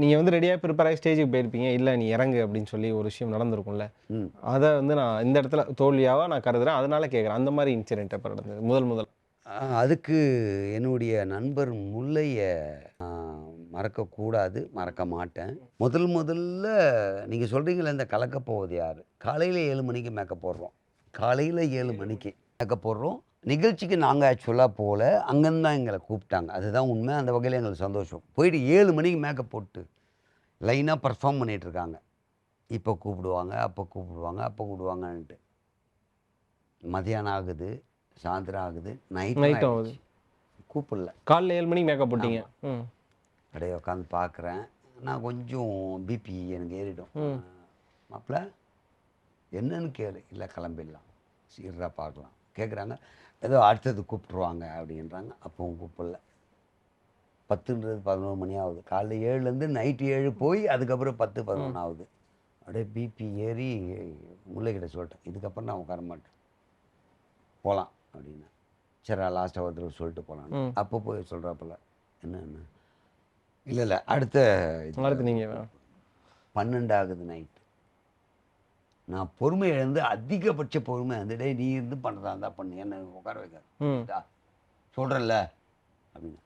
நீங்கள் வந்து ரெடியாக ப்ரிப்பேர் ஆகி ஸ்டேஜுக்கு போயிருப்பீங்க. இல்லை நீ இறங்கு அப்படின்னு சொல்லி ஒரு விஷயம் நடந்திருக்கும்ல. அதை வந்து நான் இந்த இடத்துல தோல்வியாவா நான் கருதுறேன். அதனால கேட்குறேன் அந்த மாதிரி இன்சிடென்ட் எப்போ நடந்தது? முதல் முதல். அதுக்கு என்னுடைய நண்பர் முல்லையை மறக்கக்கூடாது மறக்க மாட்டேன். முதல் முதல்ல நீங்கள் சொல்கிறீங்களே இந்த கலக்க போவது யார்? காலையில் ஏழு மணிக்கு மேக்கப் போடுறோம். காலையில் ஏழு மணிக்கு மேக்கப் போடுறோம். நிகழ்ச்சிக்கு நாங்கள் ஆக்சுவலாக போகல அங்கேருந்து தான் எங்களை கூப்பிட்டாங்க. அதுதான் உண்மை. அந்த வகையில் எங்களுக்கு சந்தோஷம். போயிட்டு ஏழு மணிக்கு மேக்கப் போட்டு லைனாக பர்ஃபார்ம் பண்ணிகிட்ருக்காங்க இப்போ கூப்பிடுவாங்க அப்போ கூப்பிடுவாங்க அப்போ கூப்பிடுவாங்கன்ட்டு. மதியானம் ஆகுது சாயந்தரம் ஆகுது நைட் Night ஆகுது. கூப்பிடல. காலைல ஏழு மணிக்கு மேக்கப் போட்டீங்க? அப்படியே உட்காந்து பார்க்குறேன். நான் கொஞ்சம் பிபி எனக்கு ஏறிடும். மாப்பிள்ள என்னன்னு கேளு. இல்லை கிளம்பிடலாம். சீக்கிரம் பார்க்கலாம். கேட்குறாங்க ஏதோ அடுத்தது கூப்பிட்ருவாங்க அப்படின்றாங்க. அப்பவும் கூப்பிடல. பத்துன்றது பதினோரு மணி ஆகுது. காலைல ஏழுலேருந்து நைட்டு ஏழு போய் அதுக்கப்புறம் பத்து பதினொன்று ஆகுது. அப்படியே பிபி ஏறி முல்லைக்கிட்ட சொல்லிட்டேன். இதுக்கப்புறம் நான் உட்கார மாட்டேன். போகலாம் அப்படின்னு. சரி லாஸ்ட்டாக ஒரு தடவை சொல்லிட்டு போகலாம். அப்போ போய் சொல்கிறாப்புல என்ன என்ன? இல்லை இல்லை அடுத்த. அடுத்து நீங்கள் பன்னெண்டு ஆகுது நைட்டு. நான் பொறுமை இழந்து அதிகபட்ச பொறுமை இழந்து டேய் நீ இருந்து பண்ணுறதா இருந்தால் பண்ணு. என்ன உட்கார வைக்க சொல்கிறல்ல அப்படின்னு.